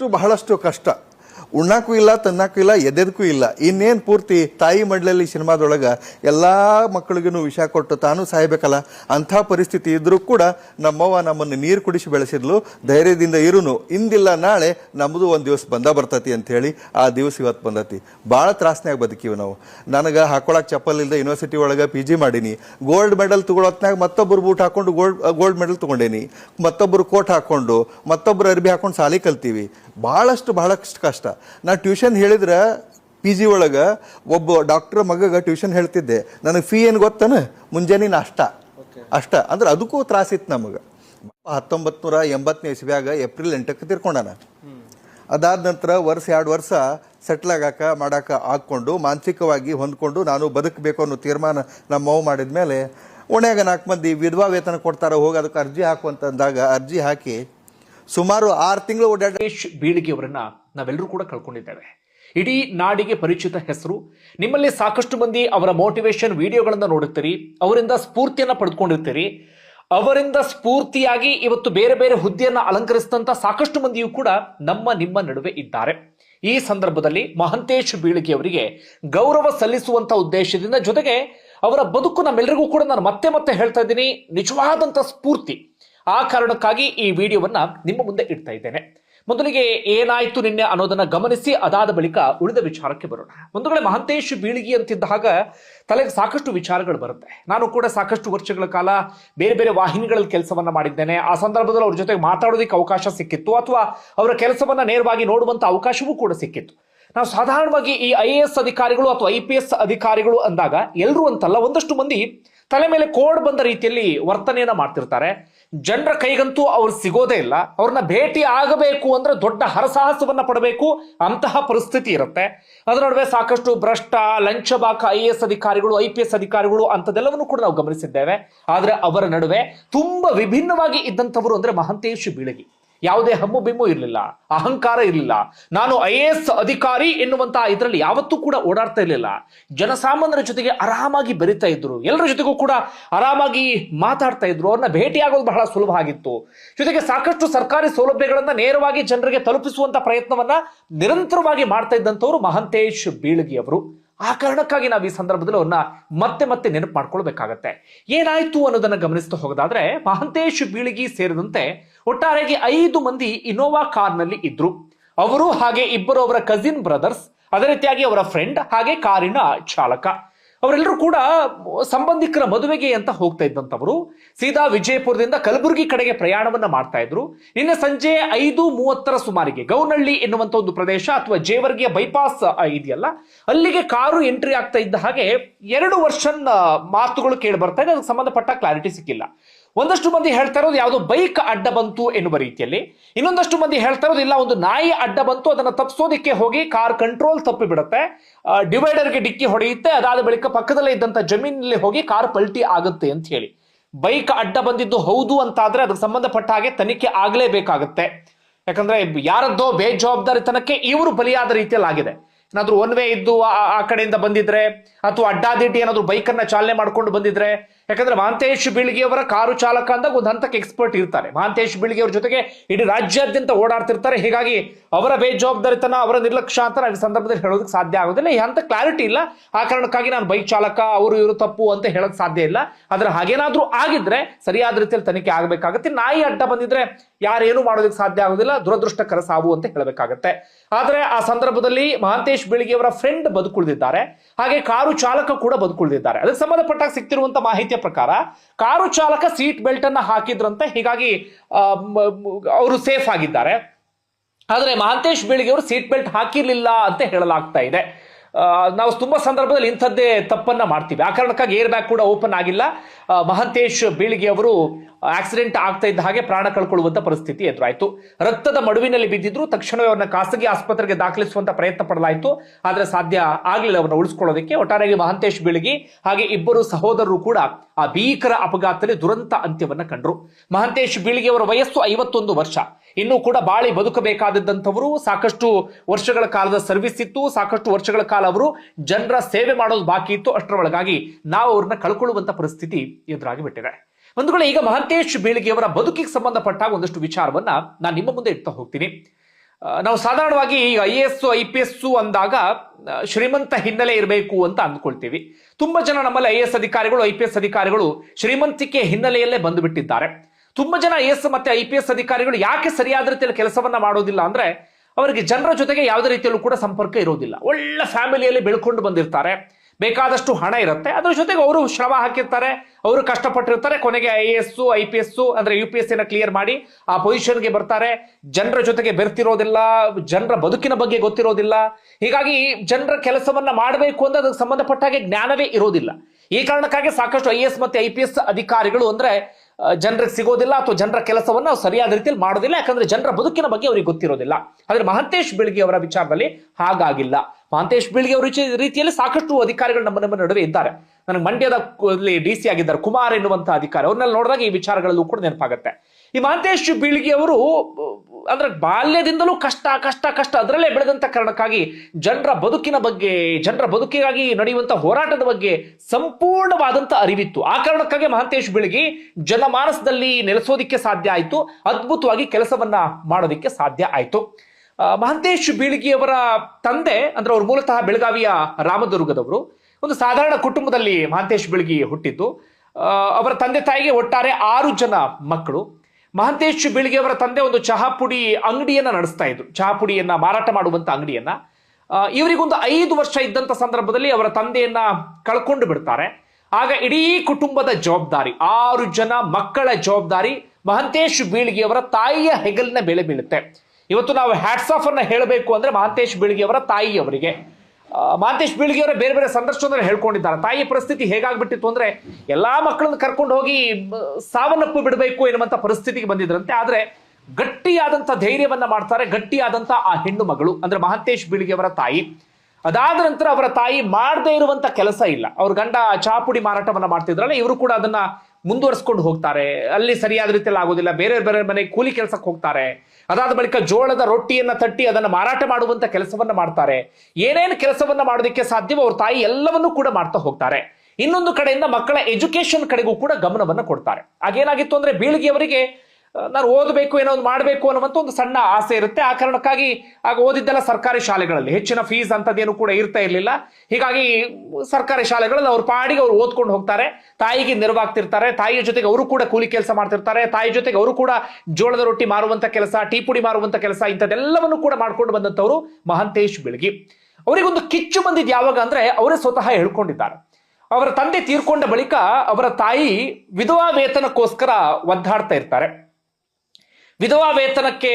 ಬಹಳಷ್ಟು ಬಹಳಷ್ಟು ಕಷ್ಟ. ಉಣ್ಣಕ್ಕೂ ಇಲ್ಲ, ತನ್ನಕ್ಕೂ ಇಲ್ಲ, ಎದೆದಕ್ಕೂ ಇಲ್ಲ. ಇನ್ನೇನು ಪೂರ್ತಿ ತಾಯಿ ಮಡ್ಲಲ್ಲಿ ಸಿನಿಮಾದೊಳಗೆ ಎಲ್ಲ ಮಕ್ಕಳಿಗೂ ವಿಷ ಕೊಟ್ಟು ತಾನು ಸಾಯ್ಬೇಕಲ್ಲ? ಅಂಥ ಪರಿಸ್ಥಿತಿ ಇದ್ದರೂ ಕೂಡ ನಮ್ಮವ್ವ ನಮ್ಮನ್ನು ನೀರು ಕುಡಿಸಿ ಬೆಳೆಸಿದ್ಲು, ಧೈರ್ಯದಿಂದ ಇರುನು. ಇಂದಿಲ್ಲ, ನಾಳೆ ನಮ್ಮದು ಒಂದು ದಿವಸ ಬಂದ ಬರ್ತತಿ ಅಂತ ಹೇಳಿ ಆ ದಿವಸ ಇವತ್ತು ಬಂದತಿ. ಭಾಳ ತ್ರಾಸನ್ಯಾಗ ಬದುಕೀವಿ ನಾವು. ನನಗೆ ಹಾಕೊಳಕ್ಕೆ ಚಪ್ಪಲ್ ಇಲ್ಲದೆ ಯೂನಿವರ್ಸಿಟಿ ಒಳಗೆ ಪಿ ಜಿ ಮಾಡೀನಿ. ಗೋಲ್ಡ್ ಮೆಡಲ್ ತಗೊಳತ್ನಾಗ ಮತ್ತೊಬ್ಬರು ಬೂಟ್ ಹಾಕೊಂಡು ಗೋಲ್ಡ್ ಗೋಲ್ಡ್ ಮೆಡಲ್ ತೊಗೊಂಡೇನಿ. ಮತ್ತೊಬ್ಬರು ಕೋಟ್ ಹಾಕ್ಕೊಂಡು ಮತ್ತೊಬ್ಬರು ಅರ್ಬಿ ಹಾಕೊಂಡು ಸಾಲಿ ಕಲ್ತೀವಿ. ಭಾಳಷ್ಟು ಭಾಳಷ್ಟು ಕಷ್ಟ. ನಾ ಟ್ಯೂಷನ್ ಹೇಳಿದ್ರೆ ಪಿ ಜಿ ಒಳಗೆ ಒಬ್ಬ ಡಾಕ್ಟರ್ ಮಗಗೆ ಟ್ಯೂಷನ್ ಹೇಳ್ತಿದ್ದೆ ನನಗೆ ಫೀ ಏನು ಗೊತ್ತನ? ಮುಂಜಾನೆ ನಾ ಅಷ್ಟ. ಅಂದ್ರೆ ಅದಕ್ಕೂ ತ್ರಾಸಿತ್ತು ನಮಗೆ. ಹತ್ತೊಂಬತ್ತು ನೂರ ಎಂಬತ್ತನೇ ಇಸ್ವಿಯಾಗ ಏಪ್ರಿಲ್ ಎಂಟಕ್ಕೆ ತಿರ್ಕೊಂಡಾನ. ಅದಾದ ನಂತರ ವರ್ಷ ಎರಡು ವರ್ಷ ಸೆಟ್ಲ್ ಆಗಾಕ ಮಾಡಾಕ ಹಾಕ್ಕೊಂಡು ಮಾನಸಿಕವಾಗಿ ಹೊಂದ್ಕೊಂಡು ನಾನು ಬದುಕಬೇಕು ಅನ್ನೋ ತೀರ್ಮಾನ ನಮ್ಮ ಮಾಡಿದ ಮೇಲೆ ಓಣ್ಯಾಗ ನಾಲ್ಕು ಮಂದಿ ವಿಧವಾ ವೇತನ ಕೊಡ್ತಾರೆ ಹೋಗಿ ಅದಕ್ಕೆ ಅರ್ಜಿ ಹಾಕು ಅಂತಂದಾಗ ಅರ್ಜಿ ಹಾಕಿ ಸುಮಾರು ಆರು ತಿಂಗಳು ಓಡಾಡ ಮಹೇಶ್ ಬೀಳಿಗೆಯವರನ್ನ ನಾವೆಲ್ಲರೂ ಕೂಡ ಕಳ್ಕೊಂಡಿದ್ದೇವೆ. ಇಡೀ ನಾಡಿಗೆ ಪರಿಚಿತ ಹೆಸರು. ನಿಮ್ಮಲ್ಲಿ ಸಾಕಷ್ಟು ಮಂದಿ ಅವರ ಮೋಟಿವೇಶನ್ ವಿಡಿಯೋಗಳನ್ನ ನೋಡುತ್ತೀರಿ, ಅವರಿಂದ ಸ್ಫೂರ್ತಿಯನ್ನ ಪಡೆದುಕೊಂಡಿರ್ತೀರಿ ಅವರಿಂದ ಸ್ಫೂರ್ತಿಯಾಗಿ ಇವತ್ತು ಬೇರೆ ಬೇರೆ ಹುದ್ದೆಯನ್ನ ಅಲಂಕರಿಸಿದಂತ ಸಾಕಷ್ಟು ಮಂದಿಯೂ ಕೂಡ ನಮ್ಮ ನಿಮ್ಮ ನಡುವೆ ಇದ್ದಾರೆ. ಈ ಸಂದರ್ಭದಲ್ಲಿ ಮಹಂತೇಶ್ ಬೀಳಿಗೆ ಅವರಿಗೆ ಗೌರವ ಸಲ್ಲಿಸುವಂತ ಉದ್ದೇಶದಿಂದ ಜೊತೆಗೆ ಅವರ ಬದುಕು ನಮ್ಮೆಲ್ಲರಿಗೂ ಕೂಡ ನಾನು ಮತ್ತೆ ಮತ್ತೆ ಹೇಳ್ತಾ ಇದ್ದೀನಿ. ನಿಜವಾದಂತ ಸ್ಫೂರ್ತಿ. ಆ ಕಾರಣಕ್ಕಾಗಿ ಈ ವಿಡಿಯೋವನ್ನ ನಿಮ್ಮ ಮುಂದೆ ಇಡ್ತಾ ಇದ್ದೇನೆ. ಮೊದಲಿಗೆ ಏನಾಯ್ತು ನಿನ್ನೆ ಅನ್ನೋದನ್ನ ಗಮನಿಸಿ, ಅದಾದ ಬಳಿಕ ಉಳಿದ ವಿಚಾರಕ್ಕೆ ಬರೋಣ. ಒಂದು ಕಡೆ ಮಹಂತೇಶ್ ಬೀಳಿಗೆ ಅಂತಿದ್ದಾಗ ತಲೆಗೆ ಸಾಕಷ್ಟು ವಿಚಾರಗಳು ಬರುತ್ತೆ. ನಾನು ಕೂಡ ಸಾಕಷ್ಟು ವರ್ಷಗಳ ಕಾಲ ಬೇರೆ ಬೇರೆ ವಾಹಿನಿಗಳಲ್ಲಿ ಕೆಲಸವನ್ನ ಮಾಡಿದ್ದೇನೆ. ಆ ಸಂದರ್ಭದಲ್ಲಿ ಅವ್ರ ಜೊತೆಗೆ ಮಾತಾಡೋದಕ್ಕೆ ಅವಕಾಶ ಸಿಕ್ಕಿತ್ತು, ಅಥವಾ ಅವರ ಕೆಲಸವನ್ನ ನೇರವಾಗಿ ನೋಡುವಂತ ಅವಕಾಶವೂ ಕೂಡ ಸಿಕ್ಕಿತ್ತು. ನಾವು ಸಾಧಾರಣವಾಗಿ ಈ ಐ ಅಧಿಕಾರಿಗಳು ಅಥವಾ ಐ ಅಧಿಕಾರಿಗಳು ಅಂದಾಗ ಎಲ್ಲರೂ ಅಂತಲ್ಲ, ಒಂದಷ್ಟು ಮಂದಿ ತಲೆ ಮೇಲೆ ಕೋಡ್ ಬಂದ ರೀತಿಯಲ್ಲಿ ವರ್ತನೆಯನ್ನ ಮಾಡ್ತಿರ್ತಾರೆ. ಜನರ ಕೈಗಂತೂ ಅವ್ರು ಸಿಗೋದೇ ಇಲ್ಲ. ಅವ್ರನ್ನ ಭೇಟಿ ಆಗಬೇಕು ಅಂದ್ರೆ ದೊಡ್ಡ ಹರಸಾಹಸವನ್ನ ಪಡಬೇಕು ಅಂತಹ ಪರಿಸ್ಥಿತಿ ಇರುತ್ತೆ. ಅದರ ನಡುವೆ ಸಾಕಷ್ಟು ಭ್ರಷ್ಟ, ಲಂಚಬಾಕ ಐ ಎಸ್ ಅಧಿಕಾರಿಗಳು, ಐ ಪಿ ಎಸ್ ಅಧಿಕಾರಿಗಳು ಅಂತದೆಲ್ಲವನ್ನು ಕೂಡ ನಾವು ಗಮನಿಸಿದ್ದೇವೆ. ಆದ್ರೆ ಅವರ ನಡುವೆ ತುಂಬಾ ವಿಭಿನ್ನವಾಗಿ ಇದ್ದಂಥವರು ಅಂದ್ರೆ ಮಹಂತೇಶ್ ಬೀಳಗಿ. ಯಾವುದೇ ಹಮ್ಮು ಬಿಮ್ಮು ಇರಲಿಲ್ಲ, ಅಹಂಕಾರ ಇರಲಿಲ್ಲ. ನಾನು ಐ ಎ ಎಸ್ ಅಧಿಕಾರಿ ಎನ್ನುವಂತಹ ಇದರಲ್ಲಿ ಯಾವತ್ತೂ ಕೂಡ ಓಡಾಡ್ತಾ ಇರಲಿಲ್ಲ. ಜನಸಾಮಾನ್ಯರ ಜೊತೆಗೆ ಆರಾಮಾಗಿ ಬರಿತಾ ಇದ್ರು. ಎಲ್ಲರ ಜೊತೆಗೂ ಕೂಡ ಆರಾಮಾಗಿ ಮಾತಾಡ್ತಾ ಇದ್ರು. ಅವ್ರನ್ನ ಭೇಟಿ ಆಗೋದು ಬಹಳ ಸುಲಭ ಆಗಿತ್ತು. ಜೊತೆಗೆ ಸಾಕಷ್ಟು ಸರ್ಕಾರಿ ಸೌಲಭ್ಯಗಳನ್ನ ನೇರವಾಗಿ ಜನರಿಗೆ ತಲುಪಿಸುವಂತ ಪ್ರಯತ್ನವನ್ನ ನಿರಂತರವಾಗಿ ಮಾಡ್ತಾ ಇದ್ದಂಥವ್ರು ಮಹಂತೇಶ್ ಬೀಳಗಿ ಅವರು. ಆ ಕಾರಣಕ್ಕಾಗಿ ನಾವು ಈ ಸಂದರ್ಭದಲ್ಲಿ ಅವ್ರನ್ನ ಮತ್ತೆ ಮತ್ತೆ ನೆನಪು ಮಾಡ್ಕೊಳ್ಬೇಕಾಗತ್ತೆ. ಏನಾಯ್ತು ಅನ್ನೋದನ್ನ ಗಮನಿಸ್ತಾ ಹೋಗೋದಾದ್ರೆ, ಮಹಂತೇಶ್ ಬೀಳಿಗಿ ಸೇರಿದಂತೆ ಒಟ್ಟಾರೆಯಾಗಿ ಐದು ಮಂದಿ ಇನೋವಾ ಕಾರ್ನಲ್ಲಿ ಇದ್ರು. ಅವರು ಹಾಗೆ ಇಬ್ಬರು ಅವರ ಕಸಿನ್ ಬ್ರದರ್ಸ್ ಅದೇ ರೀತಿಯಾಗಿ ಅವರ ಫ್ರೆಂಡ್ ಹಾಗೆ ಕಾರಿನ ಚಾಲಕ. ಅವರೆಲ್ಲರೂ ಕೂಡ ಸಂಬಂಧಿಕರ ಮದುವೆಗೆ ಅಂತ ಹೋಗ್ತಾ ಇದ್ದಂಥವರು. ಸೀದಾ ವಿಜಯಪುರದಿಂದ ಕಲಬುರಗಿ ಕಡೆಗೆ ಪ್ರಯಾಣವನ್ನ ಮಾಡ್ತಾ ಇದ್ರು. ನಿನ್ನೆ ಸಂಜೆ ಐದು ಮೂವತ್ತರ ಸುಮಾರಿಗೆ ಗೌನಹಳ್ಳಿ ಎನ್ನುವಂತ ಒಂದು ಪ್ರದೇಶ ಅಥವಾ ಜೇವರ್ಗಿಯ ಬೈಪಾಸ್ ಇದೆಯಲ್ಲ, ಅಲ್ಲಿಗೆ ಕಾರು ಎಂಟ್ರಿ ಆಗ್ತಾ ಇದ್ದ ಹಾಗೆ ಎರಡು ವರ್ಷನ್ ಮಾತುಗಳು ಕೇಳಿ ಬರ್ತಾ ಇದೆ. ಅದಕ್ಕೆ ಸಂಬಂಧಪಟ್ಟ ಕ್ಲಾರಿಟಿ ಸಿಕ್ಕಿಲ್ಲ. ಒಂದಷ್ಟು ಮಂದಿ ಹೇಳ್ತಾ ಇರೋದು ಯಾವುದೋ ಬೈಕ್ ಅಡ್ಡ ಬಂತು ಎನ್ನುವ ರೀತಿಯಲ್ಲಿ. ಇನ್ನೊಂದಷ್ಟು ಮಂದಿ ಹೇಳ್ತಾ ಇರೋದು ಇಲ್ಲ, ಒಂದು ನಾಯಿ ಅಡ್ಡ ಬಂತು, ಅದನ್ನು ತಪ್ಪಿಸೋದಕ್ಕೆ ಹೋಗಿ ಕಾರ್ ಕಂಟ್ರೋಲ್ ತಪ್ಪಿ ಬಿಡುತ್ತೆ. ಡಿವೈಡರ್ಗೆ ಡಿಕ್ಕಿ ಹೊಡೆಯುತ್ತೆ, ಅದಾದ ಬಳಿಕ ಪಕ್ಕದಲ್ಲೇ ಇದ್ದಂತ ಜಮೀನಲ್ಲಿ ಹೋಗಿ ಕಾರ್ ಪಲ್ಟಿ ಆಗುತ್ತೆ ಅಂತ ಹೇಳಿ. ಬೈಕ್ ಅಡ್ಡ ಬಂದಿದ್ದು ಹೌದು ಅಂತಾದ್ರೆ ಅದಕ್ಕೆ ಸಂಬಂಧಪಟ್ಟ ಹಾಗೆ ತನಿಖೆ ಆಗಲೇಬೇಕಾಗುತ್ತೆ. ಯಾಕಂದ್ರೆ ಯಾರದ್ದೋ ಬೇಜವಾಬ್ದಾರಿತನಕ್ಕೆ ಇವರು ಬಲಿಯಾದ ರೀತಿಯಲ್ಲಿ ಆಗಿದೆ. ಏನಾದರೂ ಒನ್ ವೇ ಇದ್ದು ಆ ಕಡೆಯಿಂದ ಬಂದಿದ್ರೆ, ಅಥವಾ ಅಡ್ಡಾದಿಡ್ಡಿ ಏನಾದ್ರು ಬೈಕ್ ಅನ್ನ ಚಾಲನೆ ಮಾಡ್ಕೊಂಡು ಬಂದಿದ್ರೆ ಯಾಕಂದ್ರೆ ಮಹಾಂತೇಶ್ ಬೀಳ್ಗಿ ಅವರ ಕಾರು ಚಾಲಕ ಅಂದಾಗ ಒಂದು ಹಂತಕ್ಕೆ ಎಕ್ಸ್ಪರ್ಟ್ ಇರ್ತಾರೆ. ಮಹಾಂತೇಶ್ ಬೀಳ್ಗಿ ಅವ್ರ ಜೊತೆಗೆ ಇಡೀ ರಾಜ್ಯಾದ್ಯಂತ ಓಡಾಡ್ತಿರ್ತಾರೆ. ಹೀಗಾಗಿ ಅವರ ಬೇಜವಾಬ್ದಾರಿತನ, ಅವರ ನಿರ್ಲಕ್ಷ್ಯ ಅಂತ ನಾನು ಸಂದರ್ಭದಲ್ಲಿ ಹೇಳೋದಕ್ಕೆ ಸಾಧ್ಯ ಆಗೋದಿಲ್ಲ. ಈ ಹಂತ ಕ್ಲಾರಿಟಿ ಇಲ್ಲ. ಆ ಕಾರಣಕ್ಕಾಗಿ ನಾನು ಬೈಕ್ ಚಾಲಕ, ಅವರು ಇವರು ತಪ್ಪು ಅಂತ ಹೇಳಕ್ ಸಾಧ್ಯ ಇಲ್ಲ. ಆದ್ರೆ ಹಾಗೇನಾದ್ರೂ ಆಗಿದ್ರೆ ಸರಿಯಾದ ರೀತಿಯಲ್ಲಿ ತನಿಖೆ ಆಗಬೇಕಾಗುತ್ತೆ. ನಾಯಿ ಅಡ್ಡ ಬಂದಿದ್ರೆ ಯಾರೇನು ಮಾಡೋದಕ್ಕೆ ಸಾಧ್ಯ ಆಗೋದಿಲ್ಲ. ದುರದೃಷ್ಟಕರ ಸಾವು ಅಂತ ಹೇಳಬೇಕಾಗತ್ತೆ. ಆದ್ರೆ ಆ ಸಂದರ್ಭದಲ್ಲಿ ಮಹಾಂತೇಶ್ ಬೀಳಿಗೆ ಅವರ ಫ್ರೆಂಡ್ ಬದುಕುಳಿದಿದ್ದಾರೆ. ಹಾಗೆ ಕಾರು ಚಾಲಕ ಕೂಡ ಬದುಕುಳಿದಿದ್ದಾರೆ. ಅದಕ್ಕೆ ಸಂಬಂಧಪಟ್ಟಾಗ ಸಿಕ್ತಿರುವಂತಹ ಮಾಹಿತಿಯ ಪ್ರಕಾರ ಕಾರು ಚಾಲಕ ಸೀಟ್ ಬೆಲ್ಟ್ ಅನ್ನ ಹಾಕಿದ್ರಂತೆ. ಹೀಗಾಗಿ ಅವರು ಸೇಫ್ ಆಗಿದ್ದಾರೆ. ಆದರೆ ಮಹಾಂತೇಶ್ ಬೀಳಿಗೆ ಅವರು ಸೀಟ್ ಬೆಲ್ಟ್ ಹಾಕಿರ್ಲಿಲ್ಲ ಅಂತ ಹೇಳಲಾಗ್ತಾ ಇದೆ. ನಾವು ತುಂಬ ಸಂದರ್ಭದಲ್ಲಿ ಇಂಥದ್ದೇ ತಪ್ಪನ್ನ ಮಾಡ್ತೀವಿ. ಆ ಕಾರಣಕ್ಕಾಗಿ ಏರ್ ಬ್ಯಾಗ್ ಕೂಡ ಓಪನ್ ಆಗಿಲ್ಲ. ಮಹಂತೇಶ್ ಬೀಳಿಗೆ ಅವರು ಆಕ್ಸಿಡೆಂಟ್ ಆಗ್ತಾ ಇದ್ದ ಹಾಗೆ ಪ್ರಾಣ ಕಳ್ಕೊಳ್ಳುವಂತ ಪರಿಸ್ಥಿತಿ ಎದುರಾಯಿತು. ರಕ್ತದ ಮಡುವಿನಲ್ಲಿ ಬಿದ್ದಿದ್ರು ತಕ್ಷಣವೇ ಅವರನ್ನ ಖಾಸಗಿ ಆಸ್ಪತ್ರೆಗೆ ದಾಖಲಿಸುವಂತ ಪ್ರಯತ್ನ ಪಡಲಾಯಿತು. ಆದರೆ ಸಾಧ್ಯ ಆಗಲಿಲ್ಲ ಅವರನ್ನ ಉಳಿಸ್ಕೊಳ್ಳೋದಕ್ಕೆ. ಒಟ್ಟಾರೆಯಾಗಿ ಮಹಂತೇಶ್ ಬೀಳಿಗೆ ಹಾಗೆ ಇಬ್ಬರು ಸಹೋದರರು ಕೂಡ ಆ ಭೀಕರ ಅಪಘಾತದಲ್ಲಿ ದುರಂತ ಅಂತ್ಯವನ್ನ ಕಂಡ್ರು. ಮಹಂತೇಶ್ ಬೀಳಿಗೆ ಅವರ ವಯಸ್ಸು ಐವತ್ತೊಂದು ವರ್ಷ. ಇನ್ನೂ ಕೂಡ ಬಾಳಿ ಬದುಕಬೇಕಾದದ್ದಂಥವರು ಸಾಕಷ್ಟು ವರ್ಷಗಳ ಕಾಲದ ಸರ್ವಿಸ್ ಇತ್ತು, ಸಾಕಷ್ಟು ವರ್ಷಗಳ ಕಾಲ ಅವರು ಜನರ ಸೇವೆ ಮಾಡೋದು ಬಾಕಿ ಇತ್ತು. ಅಷ್ಟರೊಳಗಾಗಿ ನಾವು ಅವ್ರನ್ನ ಕಳ್ಕೊಳ್ಳುವಂತ ಪರಿಸ್ಥಿತಿ ಎದುರಾಗಿ ಬಿಟ್ಟಿದೆ. ಈಗ ಮಹಂತೇಶ್ ಬೀಳಿಗೆಯವರ ಬದುಕಿಗೆ ಸಂಬಂಧಪಟ್ಟಾಗ ಒಂದಷ್ಟು ವಿಚಾರವನ್ನ ನಾನು ನಿಮ್ಮ ಮುಂದೆ ಇಡ್ತಾ ಹೋಗ್ತೀನಿ. ನಾವು ಸಾಧಾರಣವಾಗಿ ಈಗ I S, I P S ಅಂದಾಗ ಶ್ರೀಮಂತ ಹಿನ್ನೆಲೆ ಇರಬೇಕು ಅಂತ ಅಂದ್ಕೊಳ್ತೀವಿ. ತುಂಬಾ ಜನ ನಮ್ಮಲ್ಲಿ ಐ ಎಸ್ ಅಧಿಕಾರಿಗಳು, ಐ ಪಿ ಎಸ್ ಅಧಿಕಾರಿಗಳು ಶ್ರೀಮಂತಿಕೆ ಹಿನ್ನೆಲೆಯಲ್ಲೇ ಬಂದುಬಿಟ್ಟಿದ್ದಾರೆ. ತುಂಬಾ ಜನ ಐ ಎಸ್ ಮತ್ತೆ ಐ ಪಿ ಎಸ್ ಅಧಿಕಾರಿಗಳು ಯಾಕೆ ಸರಿಯಾದ ರೀತಿಯಲ್ಲಿ ಕೆಲಸವನ್ನ ಮಾಡೋದಿಲ್ಲ ಅಂದ್ರೆ ಅವರಿಗೆ ಜನರ ಜೊತೆಗೆ ಯಾವುದೇ ರೀತಿಯಲ್ಲೂ ಕೂಡ ಸಂಪರ್ಕ ಇರೋದಿಲ್ಲ. ಒಳ್ಳೆ ಫ್ಯಾಮಿಲಿಯಲ್ಲಿ ಬೆಳ್ಕೊಂಡು ಬಂದಿರ್ತಾರೆ. ಬೇಕಾದಷ್ಟು ಹಣ ಇರುತ್ತೆ. ಅದ್ರ ಜೊತೆಗೆ ಅವರು ಶ್ರಮ ಹಾಕಿರ್ತಾರೆ. ಅವರು ಕಷ್ಟಪಟ್ಟಿರ್ತಾರೆ. ಕೊನೆಗೆ I A S, I P S ಅಂದ್ರೆ ಯು ಪಿ ಎಸ್ ಸಿನ ಕ್ಲಿಯರ್ ಮಾಡಿ ಆ ಪೊಸಿಷನ್ಗೆ ಬರ್ತಾರೆ. ಜನರ ಜೊತೆಗೆ ಬೆರ್ತಿರೋದಿಲ್ಲ. ಜನರ ಬದುಕಿನ ಬಗ್ಗೆ ಗೊತ್ತಿರೋದಿಲ್ಲ. ಹೀಗಾಗಿ ಜನರ ಕೆಲಸವನ್ನ ಮಾಡಬೇಕು ಅಂತ ಅದಕ್ಕೆ ಸಂಬಂಧಪಟ್ಟ ಹಾಗೆ ಜ್ಞಾನವೇ ಇರೋದಿಲ್ಲ. ಈ ಕಾರಣಕ್ಕಾಗಿ ಸಾಕಷ್ಟು ಐ ಮತ್ತೆ ಐ ಅಧಿಕಾರಿಗಳು ಅಂದ್ರೆ ಜನರಿಗೆ ಸಿಗೋದಿಲ್ಲ ಅಥವಾ ಜನರ ಕೆಲಸವನ್ನ ಸರಿಯಾದ ರೀತಿಯಲ್ಲಿ ಮಾಡೋದಿಲ್ಲ, ಯಾಕಂದ್ರೆ ಜನರ ಬದುಕಿನ ಬಗ್ಗೆ ಅವರಿಗೆ ಗೊತ್ತಿರೋದಿಲ್ಲ. ಆದರೆ ಮಹಂತೇಶ್ ಬಿಳ್ಗಿ ಅವರ ವಿಚಾರದಲ್ಲಿ ಹಾಗಾಗಿಲ್ಲ. ಮಹಂತೇಶ್ ಬೀಳಿಗೆ ಅವರ ರೀತಿಯಲ್ಲಿ ಸಾಕಷ್ಟು ಅಧಿಕಾರಿಗಳು ನಮ್ಮ ನಮ್ಮ ನಡುವೆ ಇದ್ದಾರೆ. ನನಗೆ ಮಂಡ್ಯದ ಡಿ ಸಿ ಆಗಿದ್ದಾರೆ, ಕುಮಾರ್ ಎನ್ನುವಂತಹ ಅಧಿಕಾರಿ. ಅವ್ರನ್ನೆಲ್ಲ ನೋಡಿದಾಗ ಈ ವಿಚಾರಗಳಲ್ಲೂ ಕೂಡ ನೆನಪಾಗುತ್ತೆ. ಈ ಮಹಂತೇಶ್ ಬೀಳ್ಗಿ ಅವರು ಅಂದ್ರೆ ಬಾಲ್ಯದಿಂದಲೂ ಕಷ್ಟ ಕಷ್ಟ ಕಷ್ಟ ಅದರಲ್ಲೇ ಬೆಳೆದಂತ ಕಾರಣಕ್ಕಾಗಿ ಜನರ ಬದುಕಿನ ಬಗ್ಗೆ, ಜನರ ಬದುಕಿಗಾಗಿ ನಡೆಯುವಂತ ಹೋರಾಟದ ಬಗ್ಗೆ ಸಂಪೂರ್ಣವಾದಂತ ಅರಿವಿತ್ತು. ಆ ಕಾರಣಕ್ಕಾಗಿ ಮಹಂತೇಶ್ ಬೆಳಗಿ ಜನಮಾನಸದಲ್ಲಿ ನೆಲೆಸೋದಿಕ್ಕೆ ಸಾಧ್ಯ ಆಯಿತು, ಅದ್ಭುತವಾಗಿ ಕೆಲಸವನ್ನ ಮಾಡೋದಿಕ್ಕೆ ಸಾಧ್ಯ ಆಯಿತು. ಮಹಾಂತೇಶ್ ಬೀಳಿಗಿಯವರ ತಂದೆ ಅಂದ್ರೆ ಅವರು ಮೂಲತಃ ಬೆಳಗಾವಿಯ ರಾಮದುರ್ಗದವರು. ಒಂದು ಸಾಧಾರಣ ಕುಟುಂಬದಲ್ಲಿ ಮಹಂತೇಶ್ ಬೀಳ್ಗಿ ಹುಟ್ಟಿದ್ದು. ಅವರ ತಂದೆ ತಾಯಿಗೆ ಒಟ್ಟಾರೆ ಆರು ಜನ ಮಕ್ಕಳು. ಮಹಂತೇಶ್ ಬೀಳ್ಗಿ ಅವರ ತಂದೆ ಒಂದು ಚಹಾ ಪುಡಿ ಅಂಗಡಿಯನ್ನ ನಡೆಸ್ತಾ ಇದ್ರು. ಚಹಾ ಪುಡಿಯನ್ನ ಮಾರಾಟ ಮಾಡುವಂತ ಅಂಗಡಿಯನ್ನ. ಇವರಿಗೊಂದು ಐದು ವರ್ಷ ಇದ್ದಂತ ಸಂದರ್ಭದಲ್ಲಿ ಅವರ ತಂದೆಯನ್ನ ಕಳ್ಕೊಂಡು ಬಿಡ್ತಾರೆ. ಆಗ ಇಡೀ ಕುಟುಂಬದ ಜವಾಬ್ದಾರಿ, ಆರು ಜನ ಮಕ್ಕಳ ಜವಾಬ್ದಾರಿ ಮಹಂತೇಶ್ ಬೀಳಿಗೆಯವರ ತಾಯಿಯ ಹೆಗಲಿನ ಬೆಳೆ ಬೀಳುತ್ತೆ. ಇವತ್ತು ನಾವು ಹ್ಯಾಟ್ಸ್ ಆಫ್ ಅನ್ನ ಹೇಳಬೇಕು ಅಂದ್ರೆ ಮಹಂತೇಶ್ ಬೀಳಿಗೆಯವರ ಅವರ ತಾಯಿಯವರಿಗೆ. ಆ, ಮಹಾಂತೇಶ್ ಅವರೇ ಬೇರೆ ಬೇರೆ ಸಂದರ್ಶನದಲ್ಲಿ ಹೇಳ್ಕೊಂಡಿದ್ದಾರೆ. ತಾಯಿ ಪರಿಸ್ಥಿತಿ ಹೇಗಾಗ್ಬಿಟ್ಟಿತ್ತು ಅಂದ್ರೆ ಎಲ್ಲಾ ಮಕ್ಕಳನ್ನ ಕರ್ಕೊಂಡು ಹೋಗಿ ಸಾವನ್ನಪ್ಪು ಬಿಡಬೇಕು ಎನ್ನುವಂತ ಪರಿಸ್ಥಿತಿಗೆ ಬಂದಿದ್ರಂತೆ. ಆದ್ರೆ ಗಟ್ಟಿಯಾದಂತ ಧೈರ್ಯವನ್ನ ಮಾಡ್ತಾರೆ. ಗಟ್ಟಿಯಾದಂತ ಆ ಹೆಣ್ಣು ಮಗಳು ಅಂದ್ರೆ ಮಹಾಂತೇಶ್ ಬೀಳ್ಗಿ ಅವರ ತಾಯಿ. ಅದಾದ ನಂತರ ಅವರ ತಾಯಿ ಮಾಡದೇ ಇರುವಂತ ಕೆಲಸ ಇಲ್ಲ. ಅವ್ರ ಗಂಡ ಚಾಪುಡಿ ಮಾರಾಟವನ್ನ ಮಾಡ್ತಿದ್ರಲ್ಲ ಇವರು ಕೂಡ ಅದನ್ನ ಮುಂದುವರಿಸ್ಕೊಂಡು ಹೋಗ್ತಾರೆ. ಅಲ್ಲಿ ಸರಿಯಾದ ರೀತಿಯಲ್ಲಿ ಆಗೋದಿಲ್ಲ. ಬೇರೆ ಬೇರೆ ಮನೆ ಕೂಲಿ ಕೆಲಸಕ್ಕೆ ಹೋಗ್ತಾರೆ. ಅದಾದ ಬಳಿಕ ಜೋಳದ ರೊಟ್ಟಿಯನ್ನ ತಟ್ಟಿ ಅದನ್ನ ಮಾರಾಟ ಮಾಡುವಂತ ಕೆಲಸವನ್ನ ಮಾಡ್ತಾರೆ. ಏನೇನು ಕೆಲಸವನ್ನ ಮಾಡೋದಕ್ಕೆ ಸಾಧ್ಯವೋ ಅವ್ರ ತಾಯಿ ಎಲ್ಲವನ್ನೂ ಕೂಡ ಮಾಡ್ತಾ ಹೋಗ್ತಾರೆ. ಇನ್ನೊಂದು ಕಡೆಯಿಂದ ಮಕ್ಕಳ ಎಜುಕೇಶನ್ ಕಡೆಗೂ ಕೂಡ ಗಮನವನ್ನ ಕೊಡ್ತಾರೆ. ಆಗೇನಾಗಿತ್ತು ಅಂದ್ರೆ ಬೀಳಿಗೆಯವರಿಗೆ ನಾನು ಓದಬೇಕು, ಏನೋ ಒಂದು ಮಾಡಬೇಕು ಅನ್ನುವಂಥ ಒಂದು ಸಣ್ಣ ಆಸೆ ಇರುತ್ತೆ. ಆ ಕಾರಣಕ್ಕಾಗಿ ಆಗ ಓದಿದ್ದೆಲ್ಲ ಸರ್ಕಾರಿ ಶಾಲೆಗಳಲ್ಲಿ. ಹೆಚ್ಚಿನ ಫೀಸ್ ಅಂತದೇನು ಕೂಡ ಇರ್ತಾ ಇರಲಿಲ್ಲ. ಹೀಗಾಗಿ ಸರ್ಕಾರಿ ಶಾಲೆಗಳಲ್ಲಿ ಅವ್ರ ಪಾಡಿಗೆ ಅವ್ರು ಓದ್ಕೊಂಡು ಹೋಗ್ತಾರೆ. ತಾಯಿಗೆ ನೆರವಾಗ್ತಿರ್ತಾರೆ. ತಾಯಿಯ ಜೊತೆಗೆ ಅವರು ಕೂಡ ಕೂಲಿ ಕೆಲಸ ಮಾಡ್ತಿರ್ತಾರೆ. ತಾಯಿ ಜೊತೆಗೆ ಅವರು ಕೂಡ ಜೋಳದ ರೊಟ್ಟಿ ಮಾರುವಂತ ಕೆಲಸ, ಟೀ ಪುಡಿ ಮಾರುವಂತ ಕೆಲಸ ಇಂಥದ್ದೆಲ್ಲವನ್ನು ಕೂಡ ಮಾಡ್ಕೊಂಡು ಬಂದಂತವರು ಮಹಂತೇಶ್ ಬೆಳಗಿ. ಅವರಿಗೊಂದು ಕಿಚ್ಚು ಬಂದಿದ್ದು ಯಾವಾಗ ಅಂದ್ರೆ ಅವರೇ ಸ್ವತಃ ಹೇಳ್ಕೊಂಡಿದ್ದಾರೆ. ಅವರ ತಂದೆ ತೀರ್ಕೊಂಡ ಬಳಿಕ ಅವರ ತಾಯಿ ವಿಧವಾ ವೇತನಕ್ಕೋಸ್ಕರ ಒದ್ದಾಡ್ತಾ ಇರ್ತಾರೆ. ವಿಧವಾ ವೇತನಕ್ಕೆ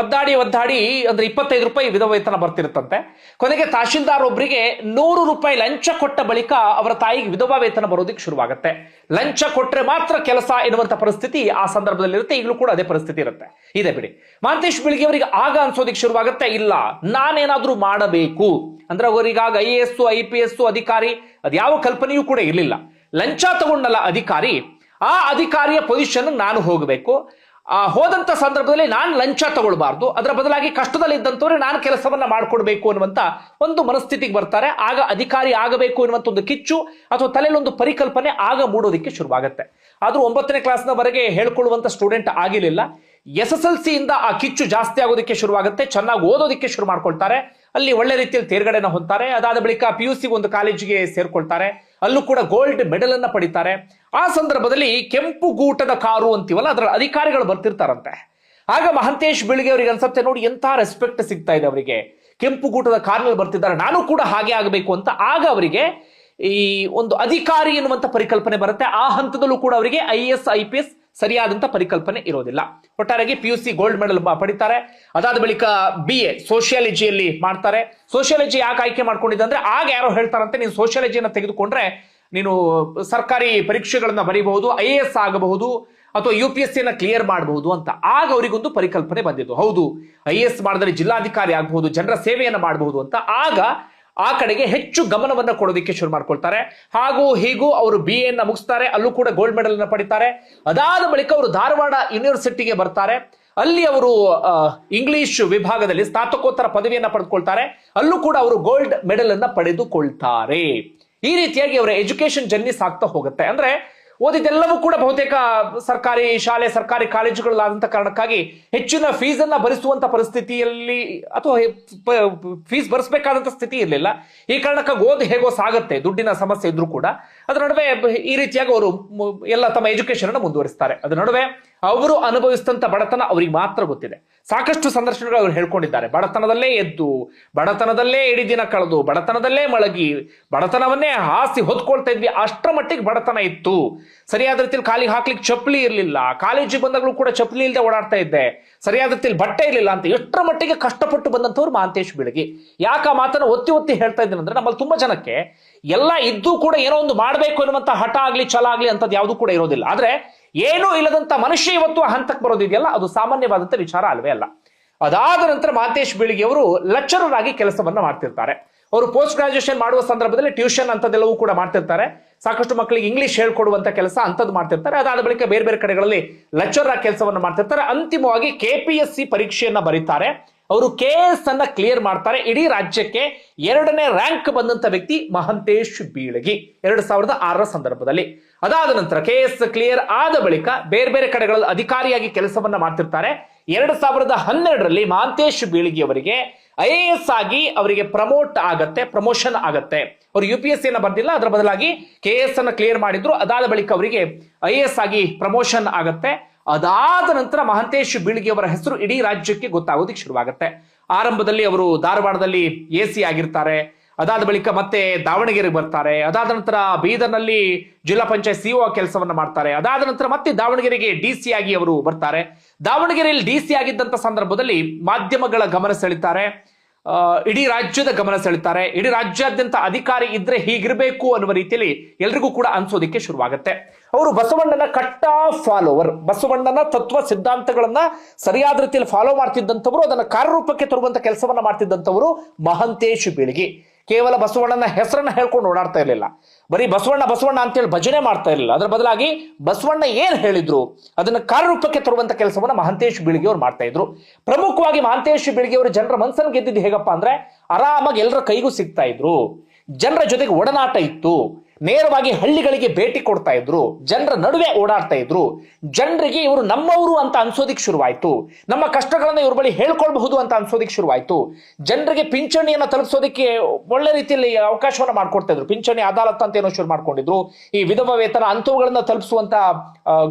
ಒದ್ದಾಡಿ ಒದ್ದಾಡಿ ಅಂದ್ರೆ ಇಪ್ಪತ್ತೈದು ರೂಪಾಯಿ ವಿಧವಾ ವೇತನ ಬರ್ತಿರುತ್ತಂತೆ. ಕೊನೆಗೆ ತಹಶೀಲ್ದಾರ್ ಒಬ್ಬರಿಗೆ ನೂರು ರೂಪಾಯಿ ಲಂಚ ಕೊಟ್ಟ ಬಳಿಕ ಅವರ ತಾಯಿಗೆ ವಿಧವಾ ವೇತನ ಬರೋದಕ್ಕೆ ಶುರುವಾಗುತ್ತೆ. ಲಂಚ ಕೊಟ್ರೆ ಮಾತ್ರ ಕೆಲಸ ಎನ್ನುವಂತ ಪರಿಸ್ಥಿತಿ ಆ ಸಂದರ್ಭದಲ್ಲಿ ಇರುತ್ತೆ ಈಗಲೂ ಕೂಡ ಅದೇ ಪರಿಸ್ಥಿತಿ ಇರುತ್ತೆ. ಇದೆ ಬಿಡಿ. ಮಾಂತೇಶ್ ಬಿಳಿಗೆ ಅವರಿಗೆ ಆಗ ಅನ್ಸೋದಿಕ್ ಶುರುವಾಗುತ್ತೆ, ಇಲ್ಲ. ನಾನೇನಾದ್ರೂ ಮಾಡಬೇಕು. ಅಂದ್ರೆ ಅವರಿಗಾಗ I A S, I P S ಅಧಿಕಾರಿ ಅದ್ಯಾವ ಕಲ್ಪನೆಯೂ ಕೂಡ ಇರಲಿಲ್ಲ. ಲಂಚ ತಗೊಂಡಲ್ಲ ಅಧಿಕಾರಿ, ಆ ಅಧಿಕಾರಿಯ ಪೊಸಿಷನ್ ನಾನು ಹೋಗಬೇಕು. ಆ ಹೋದಂಥ ಸಂದರ್ಭದಲ್ಲಿ ನಾನು ಲಂಚ ತಗೊಳ್ಬಾರ್ದು. ಅದರ ಬದಲಾಗಿ ಕಷ್ಟದಲ್ಲಿ ಇದ್ದಂಥವ್ರೆ ನಾನು ಕೆಲಸವನ್ನ ಮಾಡಿಕೊಡ್ಬೇಕು ಅನ್ನುವಂಥ ಒಂದು ಮನಸ್ಥಿತಿಗೆ ಬರ್ತಾರೆ. ಆಗ ಅಧಿಕಾರಿ ಆಗಬೇಕು ಅನ್ನುವಂಥ ಒಂದು ಕಿಚ್ಚು ಅಥವಾ ತಲೆಯಲ್ಲಿ ಒಂದು ಪರಿಕಲ್ಪನೆ ಆಗ ಮೂಡೋದಕ್ಕೆ ಶುರುವಾಗುತ್ತೆ. ಆದರೂ ಒಂಬತ್ತನೇ ಕ್ಲಾಸ್ನವರೆಗೆ ಹೇಳ್ಕೊಳ್ಳುವಂಥ ಸ್ಟೂಡೆಂಟ್ ಆಗಿರಲಿಲ್ಲ. ಎಸ್ ಎಸ್ ಎಲ್ ಸಿಯಿಂದ ಆ ಕಿಚ್ಚು ಜಾಸ್ತಿ ಆಗೋದಕ್ಕೆ ಶುರುವಾಗುತ್ತೆ. ಚೆನ್ನಾಗಿ ಓದೋದಕ್ಕೆ ಶುರು ಮಾಡ್ಕೊಳ್ತಾರೆ. ಅಲ್ಲಿ ಒಳ್ಳೆ ರೀತಿಯಲ್ಲಿ ತೇರ್ಗಡೆನ ಹೊಂದ್ತಾರೆ. ಅದಾದ ಬಳಿಕ ಪಿ ಯು ಸಿ ಒಂದು ಕಾಲೇಜಿಗೆ ಸೇರ್ಕೊಳ್ತಾರೆ. ಅಲ್ಲೂ ಕೂಡ ಗೋಲ್ಡ್ ಮೆಡಲ್ ಅನ್ನ ಪಡಿತಾರೆ. ಆ ಸಂದರ್ಭದಲ್ಲಿ ಕೆಂಪು ಗೂಟದ ಕಾರು ಅಂತೀವಲ್ಲ ಅದರ ಅಧಿಕಾರಿಗಳು ಬರ್ತಿರ್ತಾರಂತೆ. ಆಗ ಮಹಂತೇಶ್ ಬೀಳಿಗೆ ಅವರಿಗೆ ಅನ್ಸತ್ತೆ, ನೋಡಿ, ಎಂಥ ರೆಸ್ಪೆಕ್ಟ್ ಸಿಗ್ತಾ ಇದೆ ಅವರಿಗೆ. ಕೆಂಪು ಗೂಟದ ಕಾರ್ನಲ್ಲಿ ಬರ್ತಿದ್ದಾರೆ. ನಾನು ಕೂಡ ಹಾಗೆ ಆಗಬೇಕು ಅಂತ. ಆಗ ಅವರಿಗೆ ಈ ಒಂದು ಅಧಿಕಾರಿ ಎನ್ನುವಂಥ ಪರಿಕಲ್ಪನೆ ಬರುತ್ತೆ. ಆ ಹಂತದಲ್ಲೂ ಕೂಡ ಅವರಿಗೆ I S I P S ಸರಿಯಾದಂತ ಪರಿಕಲ್ಪನೆ ಇರೋದಿಲ್ಲ. ಒಟ್ಟಾರೆಗೆ P U C gold medal ಪಡಿತಾರೆ. ಅದಾದ ಬಳಿಕ ಬಿ ಎ ಸೋಷಿಯಾಲಜಿಯಲ್ಲಿ ಮಾಡ್ತಾರೆ. ಸೋಷಿಯಾಲಜಿ ಯಾಕೆ ಆಯ್ಕೆ ಮಾಡ್ಕೊಂಡಿದ್ದೆ ಅಂದ್ರೆ ಆಗ ಯಾರೋ ಹೇಳ್ತಾರಂತೆ, ನೀನು ಸೋಷಿಯಾಲಜಿಯನ್ನು ತೆಗೆದುಕೊಂಡ್ರೆ ನೀನು ಸರ್ಕಾರಿ ಪರೀಕ್ಷೆಗಳನ್ನ ಬರೀಬಹುದು ಐ ಎ ಎಸ್ ಆಗಬಹುದು, ಅಥವಾ ಯು ಪಿ ಎಸ್ ಸಿಯನ್ನ ಕ್ಲಿಯರ್ ಮಾಡಬಹುದು ಅಂತ. ಆಗ ಅವರಿಗೊಂದು ಪರಿಕಲ್ಪನೆ ಬಂದಿದ್ದು. ಹೌದು ಐ ಎ ಎಸ್ ಮಾಡಿದ್ರೆ ಜಿಲ್ಲಾಧಿಕಾರಿ ಆಗಬಹುದು, ಜನರ ಸೇವೆಯನ್ನು ಮಾಡಬಹುದು ಅಂತ. ಆಗ ಆ ಕಡೆಗೆ ಹೆಚ್ಚು ಗಮನವನ್ನ ಕೊಡೋದಕ್ಕೆ ಶುರು ಮಾಡ್ಕೊಳ್ತಾರೆ. ಹಾಗೂ ಹೀಗೂ ಅವರು ಬಿ ಎನ್ನ ಮುಗಿಸ್ತಾರೆ. ಅಲ್ಲೂ ಕೂಡ ಗೋಲ್ಡ್ ಮೆಡಲ್ ಅನ್ನ ಪಡಿತಾರೆ. ಅದಾದ ಬಳಿಕ ಅವರು ಧಾರವಾಡ ಯೂನಿವರ್ಸಿಟಿಗೆ ಬರ್ತಾರೆ. ಅಲ್ಲಿ ಅವರು ಇಂಗ್ಲಿಷ್ ವಿಭಾಗದಲ್ಲಿ ಸ್ನಾತಕೋತ್ತರ ಪದವಿಯನ್ನ ಪಡೆದುಕೊಳ್ತಾರೆ. ಅಲ್ಲೂ ಕೂಡ ಅವರು ಗೋಲ್ಡ್ ಮೆಡಲ್ ಅನ್ನ ಪಡೆದುಕೊಳ್ತಾರೆ. ಈ ರೀತಿಯಾಗಿ ಅವರ ಎಜುಕೇಶನ್ ಜರ್ನಿ ಸಾಗ್ತಾ ಹೋಗುತ್ತೆ. ಅಂದ್ರೆ ಓದಿದ್ದೆಲ್ಲವೂ ಕೂಡ ಬಹುತೇಕ ಸರ್ಕಾರಿ ಶಾಲೆ, ಸರ್ಕಾರಿ ಕಾಲೇಜುಗಳಾದಂಥ ಕಾರಣಕ್ಕಾಗಿ ಹೆಚ್ಚಿನ ಫೀಸನ್ನ ಭರಿಸುವಂಥ ಪರಿಸ್ಥಿತಿಯಲ್ಲಿ ಅಥವಾ ಫೀಸ್ ಭರಿಸಬೇಕಾದಂತ ಸ್ಥಿತಿ ಇರಲಿಲ್ಲ. ಈ ಕಾರಣಕ್ಕಾಗಿ ಓದಿ ಹೇಗೋ ಸಾಗುತ್ತೆ, ದುಡ್ಡಿನ ಸಮಸ್ಯೆ ಇದ್ರೂ ಕೂಡ. ಅದರ ನಡುವೆ ಈ ರೀತಿಯಾಗಿ ಅವರು ಎಲ್ಲ ತಮ್ಮ ಎಜುಕೇಶನ್ ಅನ್ನು ಮುಂದುವರಿಸ್ತಾರೆ. ಅದರ ನಡುವೆ ಅವರು ಅನುಭವಿಸಿದಂತ ಬಡತನ ಅವರಿಗೆ ಮಾತ್ರ ಗೊತ್ತಿದೆ. ಸಾಕಷ್ಟು ಸಂದರ್ಶನಗಳು ಅವರು ಹೇಳ್ಕೊಂಡಿದ್ದಾರೆ. ಬಡತನದಲ್ಲೇ ಎದ್ದು, ಬಡತನದಲ್ಲೇ ಇಡೀ ದಿನ ಕಳೆದು, ಬಡತನದಲ್ಲೇ ಮಳಗಿ ಬಡತನವನ್ನೇ ಹಾಸಿ ಹೊತ್ಕೊಳ್ತಾ ಇದ್ವಿ. ಅಷ್ಟರ ಮಟ್ಟಿಗೆ ಬಡತನ ಇತ್ತು. ಸರಿಯಾದ ರೀತಿಯಲ್ಲಿ ಕಾಲಿಗೆ ಹಾಕ್ಲಿಕ್ಕೆ ಚಪ್ಪಲಿ ಇರಲಿಲ್ಲ. ಕಾಲೇಜಿಗೆ ಬಂದಾಗಲೂ ಕೂಡ ಚಪ್ಪಲಿ ಇಲ್ಲದೆ ಓಡಾಡ್ತಾ ಇದ್ದೆ. ಸರಿಯಾದ ರೀತಿಯಲ್ಲಿ ಬಟ್ಟೆ ಇರಲಿಲ್ಲ ಅಂತ ಎಷ್ಟರ ಮಟ್ಟಿಗೆ ಕಷ್ಟಪಟ್ಟು ಬಂದಂಥವ್ರು ಮಹಾಂತೇಶ್ ಬೆಳಗಿ. ಯಾಕೆ ಆ ಮಾತನ್ನು ಒತ್ತಿ ಒತ್ತಿ ಹೇಳ್ತಾ ಇದ್ದೀನಿ ಅಂದ್ರೆ ನಮ್ಮಲ್ಲಿ ತುಂಬಾ ಜನಕ್ಕೆ ಎಲ್ಲ ಇದ್ದು ಕೂಡ ಏನೋ ಒಂದು ಮಾಡಬೇಕು ಅನ್ನುವಂತ ಹಠ ಆಗ್ಲಿ, ಛಲ ಆಗ್ಲಿ ಅಂತದ್ದು ಯಾವುದು ಕೂಡ ಇರೋದಿಲ್ಲ. ಆದ್ರೆ ಏನೂ ಇಲ್ಲದಂತ ಮನುಷ್ಯ ಇವತ್ತು ಆ ಹಂತಕ್ಕೆ ಬರೋದಿದೆಯಲ್ಲ, ಅದು ಸಾಮಾನ್ಯವಾದಂತ ವಿಚಾರ ಅಲ್ವೇ ಅಲ್ಲ. ಅದಾದ ನಂತರ ಮಾತೇಶ್ ಬೀಳಿಗೆ ಅವರು ಲೆಕ್ಚರರ್ ಆಗಿ ಕೆಲಸವನ್ನ ಮಾಡ್ತಿರ್ತಾರೆ. ಅವರು ಪೋಸ್ಟ್ ಗ್ರಾಜುಯೇಷನ್ ಮಾಡುವ ಸಂದರ್ಭದಲ್ಲಿ ಟ್ಯೂಷನ್ ಅಂತದೆಲ್ಲವೂ ಕೂಡ ಮಾಡ್ತಿರ್ತಾರೆ. ಸಾಕಷ್ಟು ಮಕ್ಕಳಿಗೆ ಇಂಗ್ಲಿಷ್ ಹೇಳ್ಕೊಡುವಂತ ಕೆಲಸ ಅಂತದ್ದು ಮಾಡ್ತಿರ್ತಾರೆ. ಅದಾದ ಬಳಿಕ ಬೇರೆ ಬೇರೆ ಕಡೆಗಳಲ್ಲಿ ಲೆಕ್ಚರರ್ ಕೆಲಸವನ್ನು ಕೆಲಸವನ್ನ ಮಾಡ್ತಿರ್ತಾರೆ. ಅಂತಿಮವಾಗಿ ಕೆ ಪಿ ಎಸ್ ಸಿ ಪರೀಕ್ಷೆಯನ್ನ ಬರೀತಾರೆ. ಅವರು ಕೆ ಎಸ್ ಅನ್ನ ಕ್ಲಿಯರ್ ಮಾಡ್ತಾರೆ. ಇಡೀ ರಾಜ್ಯಕ್ಕೆ ಎರಡನೇ ರ್ಯಾಂಕ್ ಬಂದಂತ ವ್ಯಕ್ತಿ ಮಹಂತೇಶ್ ಬೀಳಗಿ. ಎರಡ್ ಸಾವಿರದ ಆರರ ಸಂದರ್ಭದಲ್ಲಿ. ಅದಾದ ನಂತರ ಕೆ ಎಸ್ ಕ್ಲಿಯರ್ ಆದ ಬಳಿಕ ಬೇರೆ ಬೇರೆ ಕಡೆಗಳಲ್ಲಿ ಅಧಿಕಾರಿಯಾಗಿ ಕೆಲಸವನ್ನ ಮಾಡ್ತಿರ್ತಾರೆ. ಎರಡ್ ಸಾವಿರದ ಹನ್ನೆರಡರಲ್ಲಿ ಮಹಂತೇಶ್ ಬೀಳಗಿ ಅವರಿಗೆ ಐ ಎ ಎಸ್ ಆಗಿ ಅವರಿಗೆ ಪ್ರಮೋಟ್ ಆಗತ್ತೆ ಪ್ರಮೋಷನ್ ಆಗತ್ತೆ. ಅವರು ಯು ಪಿ ಎಸ್ ಸಿಯನ್ನ ಬರ್ದಿಲ್ಲ, ಅದರ ಬದಲಾಗಿ ಕೆ ಎಸ್ ಅನ್ನ ಕ್ಲಿಯರ್ ಮಾಡಿದ್ರು. ಅದಾದ ಬಳಿಕ ಅವರಿಗೆ ಐ ಎ ಎಸ್ ಆಗಿ ಪ್ರಮೋಷನ್ ಆಗತ್ತೆ. ಅದಾದ ನಂತರ ಮಹಂತೇಶ್ ಬೀಳಿಗೆಯವರ ಹೆಸರು ಇಡೀ ರಾಜ್ಯಕ್ಕೆ ಗೊತ್ತಾಗೋದಿಕ್ ಶುರುವಾಗುತ್ತೆ. ಆರಂಭದಲ್ಲಿ ಅವರು ಧಾರವಾಡದಲ್ಲಿ ಎ ಸಿ ಆಗಿರ್ತಾರೆ. ಅದಾದ ಬಳಿಕ ಮತ್ತೆ ದಾವಣಗೆರೆಗೆ ಬರ್ತಾರೆ. ಅದಾದ ನಂತರ ಬೀದರ್ನಲ್ಲಿ ಜಿಲ್ಲಾ ಪಂಚಾಯತ್ ಸಿಒ ಕೆಲಸವನ್ನ ಮಾಡ್ತಾರೆ. ಅದಾದ ನಂತರ ಮತ್ತೆ ದಾವಣಗೆರೆಗೆ ಡಿ ಸಿ ಆಗಿ ಅವರು ಬರ್ತಾರೆ. ದಾವಣಗೆರೆಯಲ್ಲಿ ಡಿ ಸಿ ಆಗಿದ್ದಂತ ಸಂದರ್ಭದಲ್ಲಿ ಮಾಧ್ಯಮಗಳ ಗಮನ ಸೆಳಿತಾರೆ ಇಡೀ ರಾಜ್ಯದ ಗಮನ ಸೆಳಿತಾರೆ. ಇಡೀ ರಾಜ್ಯಾದ್ಯಂತ ಅಧಿಕಾರಿ ಇದ್ರೆ ಹೀಗಿರಬೇಕು ಅನ್ನುವ ರೀತಿಯಲ್ಲಿ ಎಲ್ರಿಗೂ ಕೂಡ ಅನ್ಸೋದಿಕ್ಕೆ ಶುರುವಾಗುತ್ತೆ. ಅವರು ಬಸವಣ್ಣನ ಕಟ್ಟ ಫಾಲೋವರ್ ಬಸವಣ್ಣನ ತತ್ವ ಸಿದ್ಧಾಂತಗಳನ್ನ ಸರಿಯಾದ ರೀತಿಯಲ್ಲಿ ಫಾಲೋ ಮಾಡ್ತಿದ್ದಂಥವ್ರು, ಅದನ್ನ ಕಾರ್ಯರೂಪಕ್ಕೆ ತರುವಂತ ಕೆಲಸವನ್ನ ಮಾಡ್ತಿದ್ದಂಥವರು ಮಹಂತೇಶ್ ಬೀಳಿಗಿ. ಕೇವಲ ಬಸವಣ್ಣನ ಹೆಸರನ್ನ ಹೇಳ್ಕೊಂಡು ಓಡಾಡ್ತಾ ಇರಲಿಲ್ಲ. ಬರೀ ಬಸವಣ್ಣ ಬಸವಣ್ಣ ಅಂತೇಳಿ ಭಜನೆ ಮಾಡ್ತಾ ಇರಲಿಲ್ಲ. ಅದರ ಬದಲಾಗಿ ಬಸವಣ್ಣ ಏನ್ ಹೇಳಿದ್ರು? ಅದನ್ನ ಕಾರ್ಯರೂಪಕ್ಕೆ ತರುವಂತ ಕೆಲಸವನ್ನ ಮಹಂತೇಶ್ ಬೀಳಿಗೆ ಅವ್ರು ಮಾಡ್ತಾ ಇದ್ರು. ಪ್ರಮುಖವಾಗಿ ಮಹಂತೇಶ್ ಬೀಳಿಗೆ ಅವರು ಜನರ ಮನಸ್ಸನ್ನು ಗೆದ್ದಿದ್ದು ಹೇಗಪ್ಪ ಅಂದ್ರೆ ಆರಾಮಾಗಿ ಎಲ್ಲರ ಕೈಗೂ ಸಿಗ್ತಾ ಇದ್ರು. ಜನರ ಜೊತೆಗೆ ಒಡನಾಟ ಇತ್ತು. ನೇರವಾಗಿ ಹಳ್ಳಿಗಳಿಗೆ ಭೇಟಿ ಕೊಡ್ತಾ ಇದ್ರು, ಜನರ ನಡುವೆ ಓಡಾಡ್ತಾ ಇದ್ರು, ಜನರಿಗೆ ಇವರು ನಮ್ಮವರು ಅಂತ ಅನ್ಸೋದಿಕ್ ಶುರುವಾಯ್ತು. ನಮ್ಮ ಕಷ್ಟಗಳನ್ನ ಇವ್ರ ಬಳಿ ಹೇಳ್ಕೊಳ್ಬಹುದು ಅಂತ ಅನ್ಸೋದಿಕ್ ಶುರುವಾಯ್ತು. ಜನರಿಗೆ ಪಿಂಚಣಿಯನ್ನ ತಲುಪಿಸೋದಕ್ಕೆ ಒಳ್ಳೆ ರೀತಿಯಲ್ಲಿ ಅವಕಾಶವನ್ನ ಮಾಡ್ಕೊಡ್ತಾ ಇದ್ರು. ಪಿಂಚಣಿ, ಅದಾಲತ್ ಅಂತ ಏನೋ ಶುರು ಮಾಡ್ಕೊಂಡಿದ್ರು. ಈ ವಿಧವ ವೇತನ ಅಂತವುಗಳನ್ನ ತಲುಪಿಸುವಂತ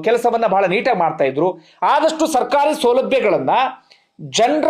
ಕೆಲಸವನ್ನ ಬಹಳ ನೀಟಾಗಿ ಮಾಡ್ತಾ ಇದ್ರು. ಆದಷ್ಟು ಸರ್ಕಾರಿ ಸೌಲಭ್ಯಗಳನ್ನ ಜನರ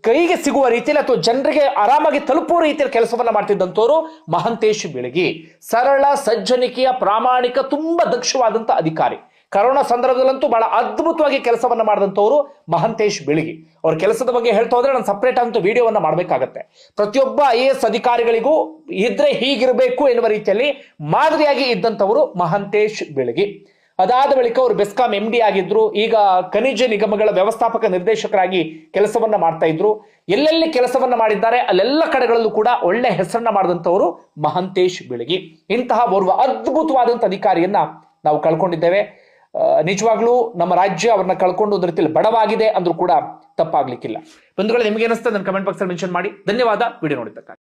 ಕೈಗೆ ಸಿಗುವ ರೀತಿಯಲ್ಲಿ ಅಥವಾ ಜನರಿಗೆ ಆರಾಮಾಗಿ ತಲುಪುವ ರೀತಿಯಲ್ಲಿ ಕೆಲಸವನ್ನ ಮಾಡ್ತಿದ್ದಂಥವ್ರು ಮಹಂತೇಶ್ ಬೆಳಗಿ. ಸರಳ, ಸಜ್ಜನಿಕೆಯ ಪ್ರಾಮಾಣಿಕ, ತುಂಬಾ ದಕ್ಷವಾದಂತ ಅಧಿಕಾರಿ. ಕರೋನಾ ಸಂದರ್ಭದಲ್ಲಂತೂ ಬಹಳ ಅದ್ಭುತವಾಗಿ ಕೆಲಸವನ್ನ ಮಾಡಿದಂಥವ್ರು ಮಹಂತೇಶ್ ಬೀಳಗಿ. ಅವ್ರ ಕೆಲಸದ ಬಗ್ಗೆ ಹೇಳ್ತಾ ಹೋದ್ರೆ ನಾನು ಸಪ್ರೇಟ್ ಅಂತ ವಿಡಿಯೋವನ್ನ ಮಾಡಬೇಕಾಗತ್ತೆ. ಪ್ರತಿಯೊಬ್ಬ ಐ ಎ ಎಸ್ ಅಧಿಕಾರಿಗಳಿಗೂ ಇದ್ರೆ ಹೀಗಿರಬೇಕು ಎನ್ನುವ ರೀತಿಯಲ್ಲಿ ಮಾದರಿಯಾಗಿ ಇದ್ದಂಥವರು ಮಹಂತೇಶ್ ಬೀಳಗಿ. ಅದಾದ ಬಳಿಕ ಅವರು ಬೆಸ್ಕಾಂ ಎಂ ಡಿ ಆಗಿದ್ರು. ಈಗ ಖನಿಜ ನಿಗಮಗಳ ವ್ಯವಸ್ಥಾಪಕ ನಿರ್ದೇಶಕರಾಗಿ ಕೆಲಸವನ್ನ ಮಾಡ್ತಾ ಇದ್ರು. ಎಲ್ಲೆಲ್ಲಿ ಕೆಲಸವನ್ನ ಮಾಡಿದ್ದಾರೆ, ಅಲ್ಲೆಲ್ಲ ಕಡೆಗಳಲ್ಲೂ ಕೂಡ ಒಳ್ಳೆ ಹೆಸರನ್ನ ಮಾಡಿದಂಥವರು ಮಹಂತೇಶ್ ಬೆಳಗಿ. ಇಂತಹ ಓರ್ವ ಅದ್ಭುತವಾದಂಥ ಅಧಿಕಾರಿಯನ್ನ ನಾವು ಕಳ್ಕೊಂಡಿದ್ದೇವೆ. ನಿಜವಾಗ್ಲೂ ನಮ್ಮ ರಾಜ್ಯ ಅವ್ರನ್ನ ಕಳ್ಕೊಂಡು ಒಂದು ರೀತಿಯಲ್ಲಿ ಬಡವಾಗಿದೆ ಅಂದ್ರೂ ಕೂಡ ತಪ್ಪಾಗ್ಲಿಕ್ಕಿಲ್ಲ. ಬಂಧುಗಳು, ನಿಮ್ಗೆ ಏನಿಸ್ತದೆ ನನ್ನ ಕಮೆಂಟ್ ಬಾಕ್ಸ್ ಅಲ್ಲಿ ಮೆನ್ಷನ್ ಮಾಡಿ. ಧನ್ಯವಾದ. ವಿಡಿಯೋ ನೋಡಿದ್ದಕ್ಕಾಗಿ.